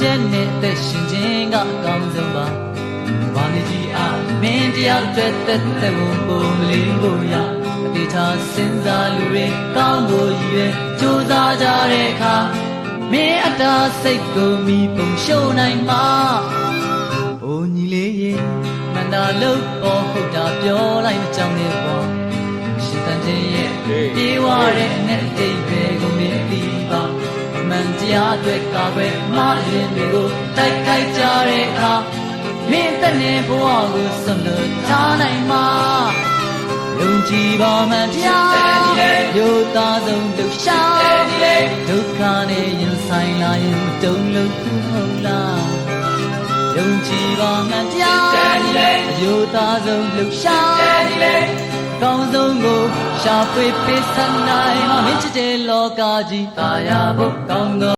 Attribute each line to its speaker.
Speaker 1: ချက်နဲ့သက်ရှင်ခြင်းကကောင်းဆုံးပါဘာမကြီးအမင်းတယောက်တည်းသက်သက်ကိုပုံမလေးကိုရအတိထားစဉ်းစားလူတွေကောင်းကိုရည်ရွယ်ကြိုးစားကြတဲ့အခါမင်းအတားစိတ်ကိုမီပုံရှုံနိုင်မှာဘုံကြီးလေးရင်မန္တာလို့ပေါ်ဟုတ်တာပြောလိုက်မကြောင်နဲ့ပေါ့ရှင်တန်ချင်းရဲ့ပြေးွားတဲ့နဲ့တိတ် န်တရားအတွက်ကာကွယ်မရင်တွေကိုတိုက်ခိုက်ကြတဲ့အခါမင်းတဲ့နေဘဝကိုဆွမ်းလို့ထားနိုင်မှာယုံကြည်ပါမှန်တရားရိုးသားဆုံးလှူရှာဒုက္ခနဲ့ရင်ဆိုင်လာရင်တုံ့လို့ခုဟုတ်လားယုံကြည်ပါမှန်တရားရိုးသားဆုံးလှူရှာကောင်းဆုံးကို ရှာဖွေပေးစနိုင်မှာမင်းချစ်တဲ့လောကကြီးတာယာဖို့ကောင်းသော